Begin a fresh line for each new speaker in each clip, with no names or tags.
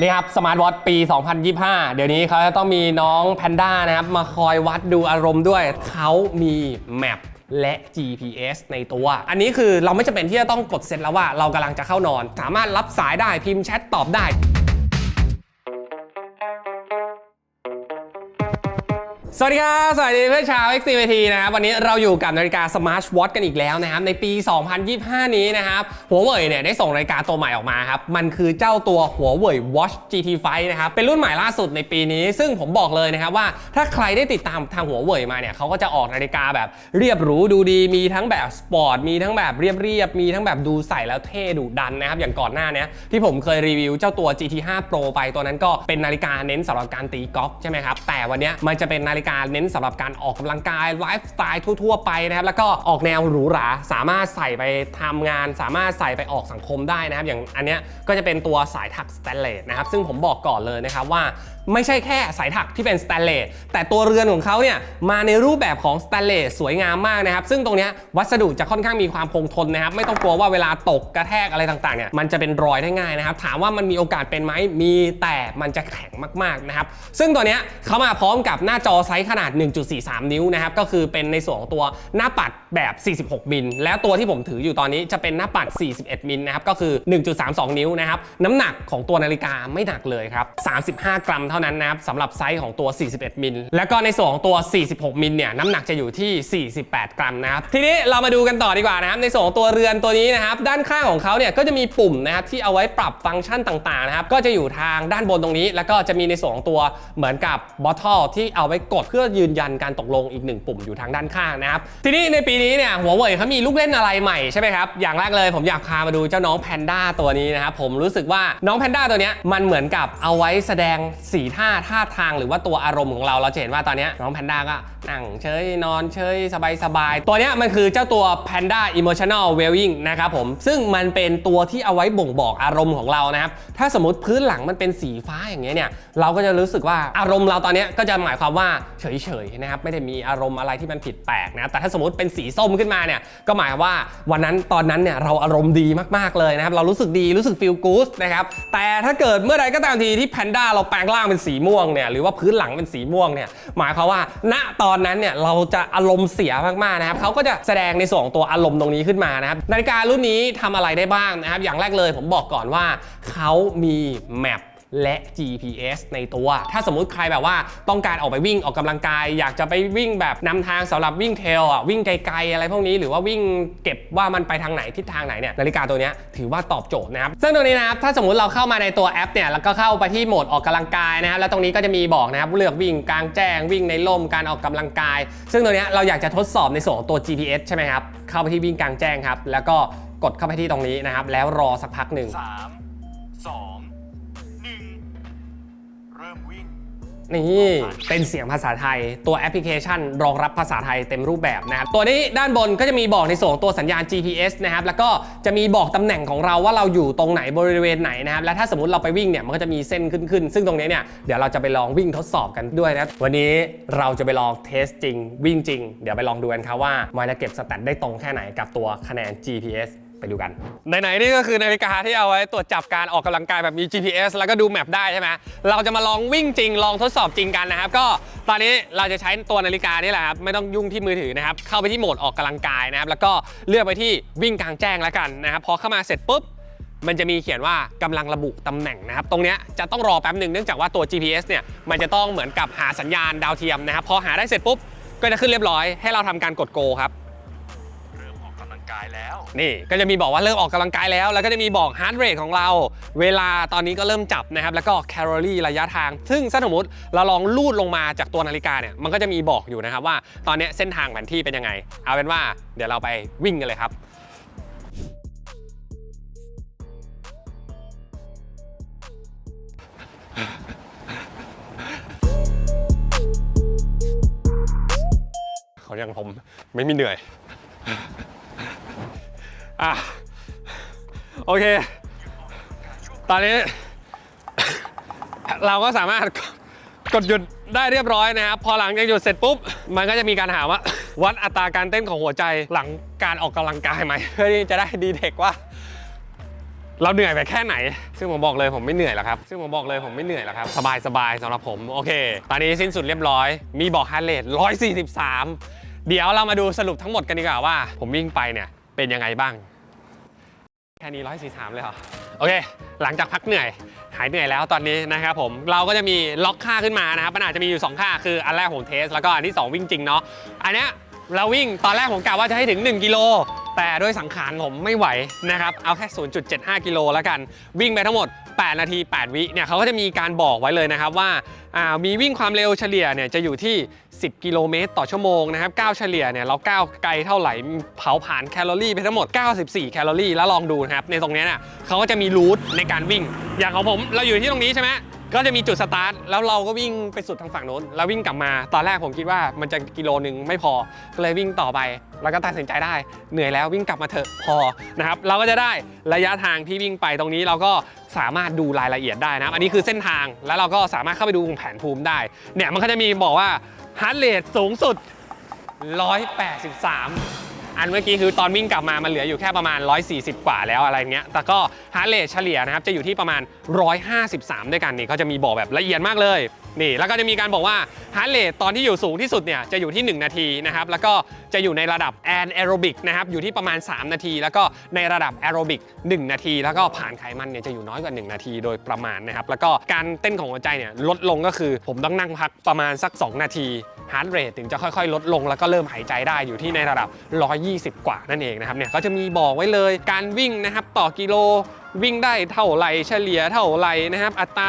นี่ครับสมาร์ทวอทปี 2025 เดี๋ยวนี้เขาจะต้องมีน้องแพนด้านะครับ มาคอยวัดดูอารมณ์ด้วย เขามีแมปและ GPS ในตัว อันนี้คือเราไม่จำเป็นที่จะต้องกดเสร็จแล้วว่าเรากำลังจะเข้านอน สามารถรับสายได้พิมพ์แชทตอบได้ สวัสดีครับ สวัสดีเพื่อนชาว XCVT นะครับ วันนี้เราอยู่กับนาฬิกา Smart Watch กันอีกแล้วนะครับ ในปี 2025 นี้นะครับ หัวเว่ยเนี่ยได้ส่งนาฬิกาตัวใหม่ออกมาครับ มันคือเจ้าตัวหัวเว่ย Watch GT 5 นะครับ เป็นรุ่นใหม่ล่าสุดในปีนี้ ซึ่งผมบอกเลยนะครับว่าถ้าใครได้ติดตามทางหัวเว่ยมาเนี่ยเขาก็จะออกนาฬิกาแบบเรียบหรูดูดี มีทั้งแบบสปอร์ต มีทั้งแบบเรียบๆ มีทั้งแบบดูใส่แล้วเท่ดุดันนะครับ อย่างก่อนหน้าเนี้ยที่ผมเคยรีวิวเจ้าตัว GT 5 Pro ไป ตัวนั้นก็เป็นนาฬิกาเน้นสำหรับการตีกอล์ฟใช่ไหมครับ แต่วันนี้มันจะเป็นนาฬิกาเน้นสำหรับการออกกำลังกายไลฟ์สไตล์ทั่ว ๆ ไปนะครับแล้วก็ออกแนวหรูหราสามารถใส่ไปทำงาน สามารถใส่ไปออกสังคมได้นะครับ อย่างอันเนี้ยก็จะเป็นตัวสายถักสแตนเลสนะครับซึ่งผมบอกก่อนเลยนะครับว่า ไม่ใช่แค่สายถักที่เป็นสแตนเลสแต่ตัวเรือนของเขาเนี่ยมาในรูปแบบของสแตนเลสสวยงามมากนะครับ ซึ่งตรงนี้วัสดุจะค่อนข้างมีความคงทนนะครับ ไม่ต้องกลัวว่าเวลาตกกระแทกอะไรต่างๆเนี่ยมันจะเป็นรอยได้ง่ายนะครับ ถามว่ามันมีโอกาสเป็นไหมมีแต่มันจะแข็งมากๆนะครับซึ่งตัวนี้เขามาพร้อมกับหน้าจอไซส์ขนาด 1.43 นิ้วนะครับก็คือเป็นในส่วนของตัวหน้าปัดแบบ 46 มิลแล้วตัวที่ผมถืออยู่ตอนนี้จะเป็นหน้าปัด 41 มิลนะครับก็คือ 1.32 นิ้วนะครับน้ำหนักของตัวนาฬิกาไม่หนักเลยครับ35 กรัมเท่าท่านั้นนะครับสำหรับไซส์ของตัว 41 มิล แล้วก็ในส่วนของตัว 46 มิลเนี่ยน้ำหนักจะอยู่ที่ 48 กรัมนะครับ ทีนี้เรามาดูกันต่อดีกว่านะครับ ในส่วนของตัวเรือนตัวนี้นะครับ ด้านข้างของเขาเนี่ยก็จะมีปุ่มนะครับที่เอาไว้ปรับฟังก์ชันต่างๆนะครับ ก็จะอยู่ทางด้านบนตรงนี้ แล้วก็จะมีในส่วนของตัวเหมือนกับบอท t ลที่เอาไว้กดเพื่อยืนยันการตกลงอีกหนึ่งปุ่มอยู่ทางด้านข้างนะครับ ทีนี้ในปีนี้เนี่ยหัวเว่ยเขามีลูกเล่นอะไรใหม่ใช่ไหมครับ อย่างแรกเลยผมอยากพามาดูเจ้าน้องแพนด้าตัวนี้นะครับ ผมรู้สึกว่าน้องแพนด้าตัวนี้มันเหมือนกับเอาไว้แสดงสีท่าท่าทางหรือว่าตัวอารมณ์ของเราเราจะเห็นว่าตอนนี้น้องแพนด้าก็นั่งเฉยนอนเฉยสบายสบายๆตัวนี้มันคือเจ้าตัว Panda Emotional Wellbeing นะครับผม ซึ่งมันเป็นตัวที่เอาไว้บ่งบอกอารมณ์ของเรานะครับ ถ้าสมมติพื้นหลังมันเป็นสีฟ้าอย่างเงี้ยเนี่ยเราก็จะรู้สึกว่าอารมณ์เราตอนนี้ก็จะหมายความว่าเฉยๆนะครับไม่ได้มีอารมณ์อะไรที่มันผิดแปลกนะแต่ถ้าสมมติเป็นสีส้มขึ้นมาเนี่ยก็หมายว่าวันนั้นตอนนั้นเนี่ยเราอารมณ์ดีมากๆเลยนะครับเรารู้สึกดีรู้สึก feel good นะครับแต่ถ้าเกิดเมื่อใดก็ตามทีที่แพนด้าเราแปลงร่างเป็นสีม่วงเนี่ยหรือว่าพื้นหลังเป็นสีม่วงเนี่ยหมายความว่า ณตอนนั้นเนี่ยเราจะอารมณ์เสียมากๆนะครับเขาก็จะแสดงในส่วนของตัวอารมณ์ตรงนี้ขึ้นมานะครับนาฬิการุ่นนี้ทำอะไรได้บ้างนะครับอย่างแรกเลยผมบอกก่อนว่าเขามีแมป และ GPS ในตัว ถ้าสมมุติใครแบบว่าต้องการออกไปวิ่งออกกำลังกาย อยากจะไปวิ่งแบบนำทางสำหรับวิ่งเทลอะวิ่งไกลๆอะไรพวกนี้หรือว่าวิ่งเก็บว่ามันไปทางไหนทิศทางไหนเนี่ยนาฬิกาตัวนี้ถือว่าตอบโจทย์นะครับซึ่งตรงนี้นะครับถ้าสมมติเราเข้ามาในตัวแอปเนี่ยแล้วก็เข้าไปที่โหมดออกกำลังกายนะครับแล้วตรงนี้ก็จะมีบอกนะครับเลือกวิ่งกลางแจ้งวิ่งในร่มการออกกำลังกาย ซึ่งตรงนี้เราอยากจะทดสอบในส่วนของตัว GPS ใช่ไหมครับเข้าไปที่วิ่งกลางแจ้งครับแล้วก็กดเข้าไปที่ตรงนี้นะครับแล้วรอสักพักหนึ่ง
3 นี่เป็
นเสียงภาษาไทย ตัวแอปพลิเคชัน รองรับภาษาไทยเต็มรูปแบบนะครับตัวนี้ด้านบนก็จะมีบอกในส่วนของตัวสัญญาณ GPS นะครับแล้วก็จะมีบอกตำแหน่งของเราว่าเราอยู่ตรงไหนบริเวณไหนนะครับและถ้าสมมติเราไปวิ่งเนี่ยมันก็จะมีเส้นขึ้นขึ้นซึ่งตรงนี้เนี่ยเดี๋ยวเราจะไปลองวิ่งทดสอบกันด้วยนะวันนี้เราจะไปลองเทสจริง วิ่งจริง เดี๋ยวไปลองดูกันครับว่ามันจะเก็บสแตทได้ตรงแค่ไหนกับตัวคะแนน GPS ไปดูกันไหนๆนี่ก็คือนาฬิกาที่เอาไว้ตรวจจับการออกกำลังกายแบบมี GPS แล้วก็ดูแมปได้ใช่ไหมเราจะมาลองวิ่งจริงลองทดสอบจริงกันนะครับ ก็ตอนนี้เราจะใช้ตัวนาฬิกานี่แหละครับไม่ต้องยุ่งที่มือถือนะครับเข้าไปที่โหมดออกกำลังกายนะครับแล้วก็เลือกไปที่วิ่งกลางแจ้งแล้วกันนะครับพอเข้ามาเสร็จปุ๊บมันจะมีเขียนว่ากำลังระบุตำแหน่งนะครับ ตรงนี้จะต้องรอแป๊บหนึ่งเนื่องจากว่าตัว GPS เนี่ยมันจะต้องเหมือนกับหาสัญญาณดาวเทียมนะครับพอหาได้เสร็จปุ๊บก็จะขึ้นเรียบร้อยให้เราทำการกดโกครับ
กกำลังกายแล้ว
นี่ก็จะมีบอกว่าเริ่มออกกำลังกายแล้ว แล้วก็จะมีบอกฮาร์ดเรทของเรา เวลาตอนนี้ก็เริ่มจับนะครับ แล้วก็แคลอรี่ระยะทาง ซึ่งถ้าสมมติเราลองลูดลงมาจากตัวนาฬิกาเนี่ย มันก็จะมีบอกอยู่นะครับว่าตอนนี้เส้นทางแผนที่เป็นยังไง เอาเป็นว่าเดี๋ยวเราไปวิ่งกันเลยครับเขายังผมไม่มีเหนื่อย อะโอเค ตอนนี้ เราก็สามารถกดหยุดได้เรียบร้อยนะครับ พอหลังจากหยุดเสร็จปุ๊บ มันก็จะมีการถามว่า วัดอัตราการเต้นของหัวใจหลังการออกกำลังกายไหมเพื่อที่จะได้ดีเทคว่า เราเหนื่อยไปแค่ไหน ซึ่งผมบอกเลยผมไม่เหนื่อยหรอกครับ ซึ่งผมบอกเลยผมไม่เหนื่อยหรอกครับ สบายสบายสำหรับผม โอเค ตอนนี้สิ้นสุดเรียบร้อย มีบอกฮาร์เรท143 เดี๋ยวเรามาดูสรุปทั้งหมดกันดีกว่าว่า ผมวิ่งไปเนี่ย เป็นยังไงบ้าง แค่นี้143เลยเหรอ โอเค หลังจากพักเหนื่อย หายเหนื่อยแล้วตอนนี้นะครับผม เราก็จะมีล็อกค่าขึ้นมานะครับ มันอาจจะมีอยู่ 2 ค่า คืออันแรกผมเทส แล้วก็อันที่ 2 วิ่งจริงเนาะ อันเนี้ย เราวิ่งตอนแรกผมกะว่าจะให้ถึง 1 กิโล แต่ด้วยสังขารผมไม่ไหวนะครับ เอาแค่ 0.75 กิโลแล้วกัน วิ่งไปทั้งหมด 8 นาที 8 วิเนี่ยเขาก็จะมีการบอกไว้เลยนะครับว่าอ่ามีวิ่งความเร็วเฉลี่ยเนี่ยจะอยู่ที่ 10 กิโลเมตรต่อชั่วโมงนะครับก้าวเฉลี่ยเนี่ยเราก้าวไกลเท่าไหร่เผาผ่านแคลอรี่ไปทั้งหมด 94 แคลอรี่ แล้วลองดูนะครับในตรงนี้ยน่ะเขาก็จะมีรูทในการวิ่ง อย่างของผมเราอยู่ที่ตรงนี้ใช่ไหม ก็จะมีจุดสตาร์ทแล้วเราก็วิ่งไปสุดทางฝั่งโน้นแล้ววิ่งกลับมาตอนแรกผมคิดว่ามันจะกิโลหนึ่งไม่พอก็เลยวิ่งต่อไป แล้วก็ตัดสินใจได้ เหนื่อยแล้ววิ่งกลับมาเถอะพอนะครับเราก็จะได้ระยะทางที่วิ่งไปตรงนี้เราก็สามารถดูรายละเอียดได้นะครับอันนี้คือเส้นทางแล้วเราก็สามารถเข้าไปดูแผนภูมิได้เนี่ยมันก็จะมีบอกว่าฮาร์ดเรทสูงสุด 183 อันเมื่อกี้คือตอนวิ่งกลับมามันเหลืออยู่แค่ประมาณ 140 กว่าแล้วอะไรเงี้ย แต่ก็ฮาร์เรทเฉลี่ยนะครับจะอยู่ที่ประมาณ 153 ด้วยกันนี่เขาจะมีบอกแบบละเอียดมากเลย นี่แล้วก็จะมีการบอกว่าฮาร์ดเรทตอนที่อยู่สูงที่สุดเนี่ยจะอยู่ที่ 1 นาทีนะครับแล้วก็จะอยู่ในระดับแอนแอโรบิกนะครับอยู่ที่ประมาณ 3 นาที แล้วก็ในระดับแอโรบิก1นาที แล้วก็ผ่านไขมันเนี่ยจะอยู่น้อยกว่า 1 นาทีโดยประมาณนะครับแล้วก็การเต้นของหัวใจเนี่ยลดลงก็คือ ผมต้องนั่งพักประมาณสัก 2 นาทีฮาร์ดเรทถึงจะค่อยๆ ลดลงแล้วก็เริ่มหายใจได้อยู่ที่ในระดับ 120 กว่านั่นเองนะครับเนี่ยก็จะมีบอกไว้เลยการวิ่งนะครับต่อกิโลวิ่งได้เท่าไรเฉลี่ยเท่าไรนะครับ อัตรา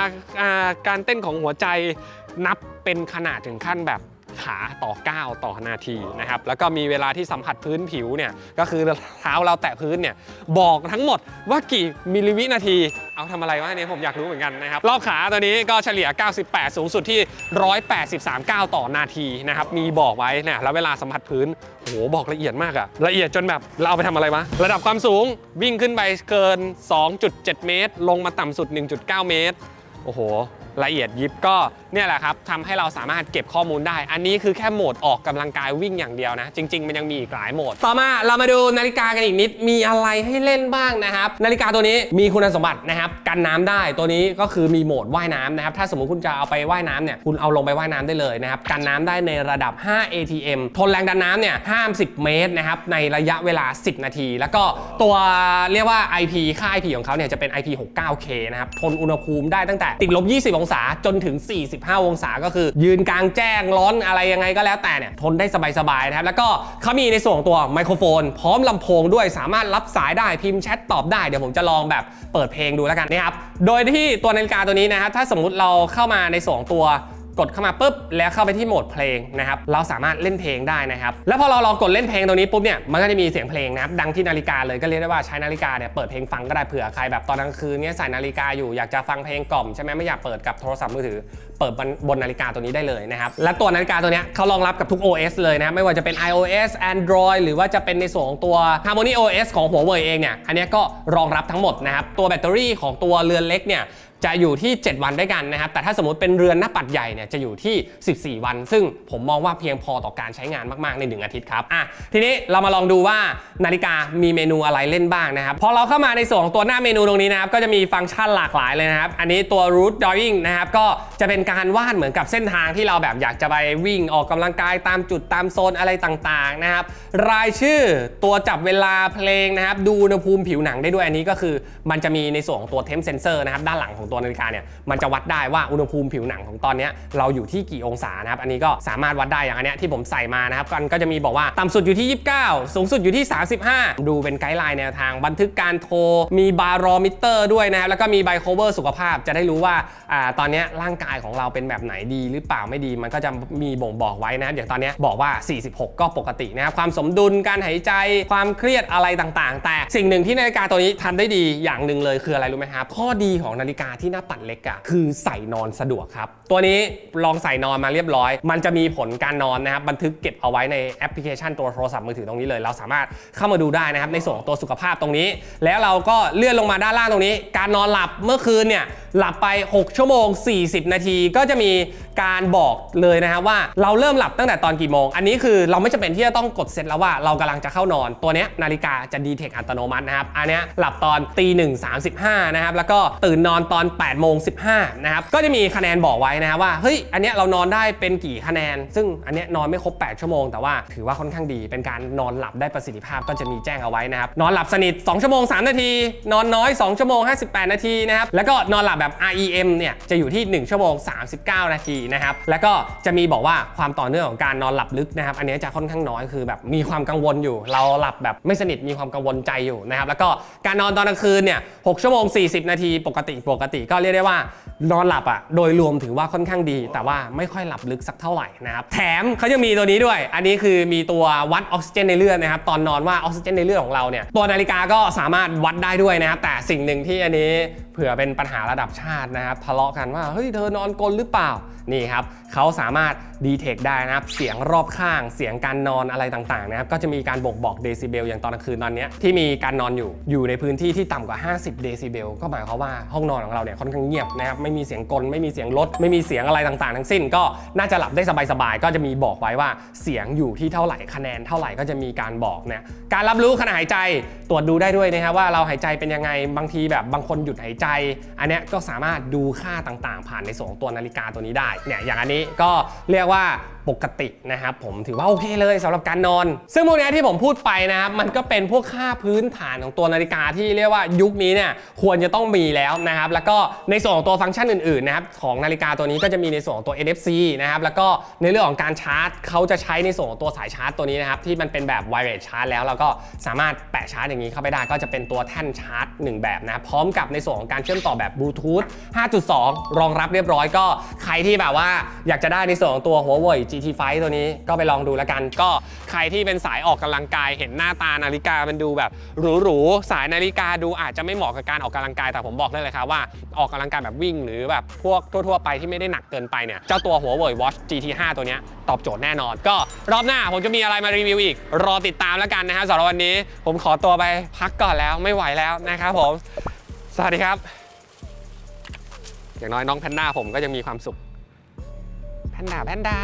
การเต้นของหัวใจนับเป็นขนาดถึงขั้นแบบ ขาต่อก้าวต่อนาทีนะครับแล้วก็มีเวลาที่สัมผัสพื้นผิวเนี่ยก็คือเท้าเราแตะพื้นเนี่ยบอกทั้งหมดว่ากี่มิลลิวินาที เอาทำอะไรวะอันนี้ผมอยากรู้เหมือนกันนะครับรอบขาตัวนี้ก็เฉลี่ย 98 สูงสุดที่ 183 ก้าวต่อนาทีนะครับมีบอกไว้เนี่ยแล้วเวลาสัมผัสพื้นโหบอกละเอียดมากอะละเอียดจนแบบเราเอาไปทำอะไรวะระดับความสูงวิ่งขึ้นไปเกิน 2.7 เมตร ลงมาต่ำสุด 1.9 เมตรโอ้โห ละเอียดยิบก็เนี่ยแหละครับทำให้เราสามารถเก็บข้อมูลได้ อันนี้คือแค่โหมดออกกำลังกายวิ่งอย่างเดียวนะ จริง ๆ มันยังมีอีกหลายโหมด ต่อมาเรามาดูนาฬิกากันอีกนิดมีอะไรให้เล่นบ้างนะครับ นาฬิกาตัวนี้มีคุณสมบัตินะครับกันน้ำได้ตัวนี้ก็คือมีโหมดว่ายน้ำนะครับถ้าสมมติคุณจะเอาไปว่ายน้ำเนี่ยคุณเอาลงไปว่ายน้ำได้เลยนะครับกันน้ำได้ในระดับ 5 ATM ทนแรงดันน้ำเนี่ย50เมตรนะครับในระยะเวลา 10 นาที แล้วก็ตัวเรียกว่า IP ค่า IP ของเขาเนี่ยจะเป็น IP 69K นะครับทนอุณหภูมิได้ตั้งแต่ติดลบ 20องศาจนถึง 45 องศาก็คือ ยืนกลางแจ้งร้อนอะไรยังไงก็แล้วแต่เนี่ยทนได้สบายๆนะครับแล้วก็เขามีในส่วนของตัวไมโครโฟน พร้อมลำโพงด้วยสามารถรับสายได้พิมพ์แชทตอบได้เดี๋ยวผมจะลองแบบเปิดเพลงดูแล้วกันนะครับโดยที่ตัวนาฬิกาตัวนี้นะครับถ้าสมมุติเราเข้ามาในส่วนตัว กดเข้ามาปุ๊บแล้วเข้าไปที่โหมดเพลงนะครับเราสามารถเล่นเพลงได้นะครับแล้วพอเราลองกดเล่นเพลงตรงนี้ปุ๊บเนี่ยมันก็จะมีเสียงเพลงนะครับดังที่นาฬิกาเลยก็เรียกได้ว่าใช้นาฬิกาเนี่ยเปิดเพลงฟังก็ได้เผื่อใครแบบตอนกลางคืนเนี่ยใส่นาฬิกาอยู่อยากจะฟังเพลงกล่อมใช่ไหมไม่อยากเปิดกับโทรศัพท์มือถือ เปิดบนบนนาฬิกาตัวนี้ได้เลยนะครับและตัวนาฬิกาตัวเนี้ยเขารองรับกับทุก OS เลยนะไม่ว่าจะเป็น iOS Android หรือว่าจะเป็นในส่วนของตัว Harmony OS ของหัวเว่ยเองเนี่ยอันนี้ก็รองรับทั้งหมดนะครับตัวแบตเตอรี่ของตัวเรือนเล็กเนี่ยจะอยู่ที่ 7 วันด้วยกันนะครับ แต่ถ้าสมมติเป็นเรือนหน้าปัดใหญ่เนี่ยจะอยู่ที่ 14 วัน ซึ่งผมมองว่าเพียงพอต่อการใช้งานมากๆใน 1 อาทิตย์ครับอะทีนี้เรามาลองดูว่านาฬิกามีเมนูอะไรเล่นบ้างนะครับ พอเราเข้ามาในส่วนของตัวหน้าเมนูตรงนี้นะครับ ก็จะมีฟังก์ชันหลากหลายเลยนะครับ อันนี้ตัว route drawing นะครับ ก็จะเป็นการวาดเหมือนกับเส้นทางที่เราแบบอยากจะไปวิ่งออกกำลังกายตามจุดตามโซนอะไรต่างๆนะครับ รายชื่อตัวจับเวลาเพลงนะครับ ดูอุณหภูมิผิวหนังได้ด้วยอันนี้ก็คือ มันจะมีในส่วนของตัว temp sensor นะครับด้านหลังของตัวนาฬิกาเนี่ยมันจะวัดได้ว่าอุณหภูมิผิวหนังของตอนนี้เราอยู่ที่กี่องศานะครับอันนี้ก็สามารถวัดได้อย่างอันเนี้ยที่ผมใส่มานะครับกันก็จะมีบอกว่าต่ำสุดอยู่ที่ 29 สูงสุดอยู่ที่ 35 ดูเป็นไกด์ไลน์แนวทาง บันทึกการโทรมีบารอมิเตอร์ด้วยนะครับแล้วก็มีไบโคเวอร์สุขภาพจะได้รู้ว่าอ่าตอนนี้ร่างกายของเราเป็นแบบไหนดีหรือเปล่าไม่ดี มันก็จะมีบ่งบอกไว้นะครับอย่างตอนนี้บอกว่า 46 ก็ปกตินะครับความสมดุลการหายใจความเครียดอะไรต่างๆ แต่สิ่งหนึ่งที่นาฬิกาตัวนี้ทำได้ดีอย่างหนึ่งเลยคืออะไรรู้ไหมครับข้อดีของนาฬิกาที่หน้าปัดเล็กอะคือใส่นอนสะดวกครับ ตัวนี้ลองใส่นอนมาเรียบร้อย มันจะมีผลการนอนนะครับบันทึกเก็บเอาไว้ในแอปพลิเคชันตัวโทรศัพท์มือถือตรงนี้เลย เราสามารถเข้ามาดูได้นะครับในส่วนของตัวสุขภาพตรงนี้ แล้วเราก็เลื่อนลงมาด้านล่างตรงนี้ การนอนหลับเมื่อคืนเนี่ยหลับไป 6 ชั่วโมง 40 นาที ก็จะมีการบอกเลยนะครับว่าเราเริ่มหลับตั้งแต่ตอนกี่โมง อันนี้คือเราไม่จำเป็นที่จะต้องกดเซตแล้วว่าเรากำลังจะเข้านอน ตัวเนี้ยนาฬิกาจะดีเทคอัตโนมัตินะครับ อันนี้หลับตอนตีหนึ่งสามสิบห้านะครับ แล้วก็ตื่นนอนตอน8โมงสินะครับก็จะมีคะแนนบอกไว้นะครับว่าเฮ้ยอันเนี้ยเรานอนได้เป็นกี่คะแนน ซึ่งอันเนี้ยนอนไม่ครบ 8 ชั่วโมง แต่ว่าถือว่าค่อนข้างดี เป็นการนอนหลับได้ประสิทธิภาพก็จะมีแจ้งเอาไว้นะครับนอนหลับสนิท 2 ชั่วโมง 3 นาที นอนน้อย 2 ชั่วโมง 58 นาทีนะครับแล้วก็นอนหลับแบบ REM เนี่ยจะอยู่ที่ 1 ชั่วโมง 39 นาทีนะครับแล้วก็จะมีบอกว่าความต่อเนื่องของการนอนหลับลึกนะครับอันเนี้ยจะค่อนข้างน้อยคือแบบมีความกังวลอยู่ เราหลับแบบไม่สนิทมีความกังวลใจอยู่นะครับแล้วก็การนอนตอนกลางคืนเนี่ย6ชั่วโมง 40 นาทีปกติปกติก็เรียกได้ว่านอนหลับอะโดยรวมถือว่าค่อนข้างดี แต่ว่าไม่ค่อยหลับลึกสักเท่าไหร่นะครับแถมเขายังมีตัวนี้ด้วย อันนี้คือมีตัววัดออกซิเจนในเลือดนะครับตอนนอนว่าออกซิเจนในเลือดของเราเนี่ยตัวนาฬิกาก็สามารถวัดได้ด้วยนะครับแต่สิ่งหนึ่งที่อันนี้ ผื่อเป็นปัญหาระดับชาตินะครับทะเลาะกันว่าเฮ้ยเธอนอนกลนหรือเปล่านี่ครับเขาสามารถดีเทคได้นะครับเสียงรอบข้าง เสียงการนอนอะไรต่างๆนะครับก็จะมีการบ่งบอกเดซิเบลอย่างตอนกลางคืนตอนนี้ที่มีการนอนอยู่อยู่ในพื้นที่ที่ต่ำกว่า 50 เดซิเบลก็หมายความว่าห้องนอนของเราเนี่ยค่อนข้างเงียบนะครับไม่มีเสียงกลไม่มีเสียงรถไม่มีเสียงอะไรต่างๆ ทั้งสิ้น ก็น่าจะหลับได้สบายๆก็จะมีบอกไว้ว่าเสียงอยู่ที่เท่าไหร่คะแนนเท่าไหร่ก็จะมีการบอกเนี่ยการรับรู้ขณะหายใจตรวจดูได้ด้วยนะครับว่าเราหายใจเป็นยังไงบางทีแบบบางคนหยุดหายใจอันนี้ก็สามารถดูค่าต่างๆ ผ่านในส่วนของตัวนาฬิกาตัวนี้ได้เนี่ยอย่างอันนี้ก็เรียกว่า ปกตินะครับผมถือว่าโอเคเลยสำหรับการนอน ซึ่งพวกเนี้ที่ผมพูดไปนะครับมันก็เป็นพวกค่าพื้นฐานของตัวนาฬิกาที่เรียกว่ายุคนี้เนี่ยควรจะต้องมีแล้วนะครับแล้วก็ในส่วนของตัวฟังก์ชันอื่นๆนะครับของนาฬิกาตัวนี้ก็จะมีในส่วนของตัว NFC นะครับแล้วก็ในเรื่องของการชาร์จเขาจะใช้ในส่วนของตัวสายชาร์จตัวนี้นะครับที่มันเป็นแบบ wireless charge แล้วเราก็สามารถแปะชาร์จอย่างนี้เข้าไปได้ก็จะเป็นตัวแท่นชาร์จหนึ่งแบบนะบพร้อมกับในส่วนของการเชื่อมต่อแบบบลูทูธ5.2 รองรับเรียบร้อยก็ใครที่แบบว่าอยากจะได้ในส่วนของตัวหัวเว่ย GT5 ตัวนี้ก็ไปลองดูแล้วกัน ก็ใครที่เป็นสายออกกำลังกายเห็นหน้าตานาฬิกามันดูแบบหรูๆสายนาฬิกาดูอาจจะไม่เหมาะกับการออกกำลังกายแต่ผมบอกได้เลยครับว่าออกกำลังกายแบบวิ่ง หรือแบบพวกทั่วๆไปที่ไม่ได้หนักเกินไปเนี่ยเจ้าตัวหัวเว่ย Watch GT5 ตัวนี้ตอบโจทย์แน่นอน ก็รอบหน้าผมจะมีอะไรมารีวิวอีก รอติดตามแล้วกันนะฮะสำหรับวันนี้ ผมขอตัวไปพักก่อนแล้วไม่ไหวแล้วนะครับผม สวัสดีครับ อย่างน้อยน้องแพนด้าผมก็ยังมีความสุข แพนด้าแพนด้า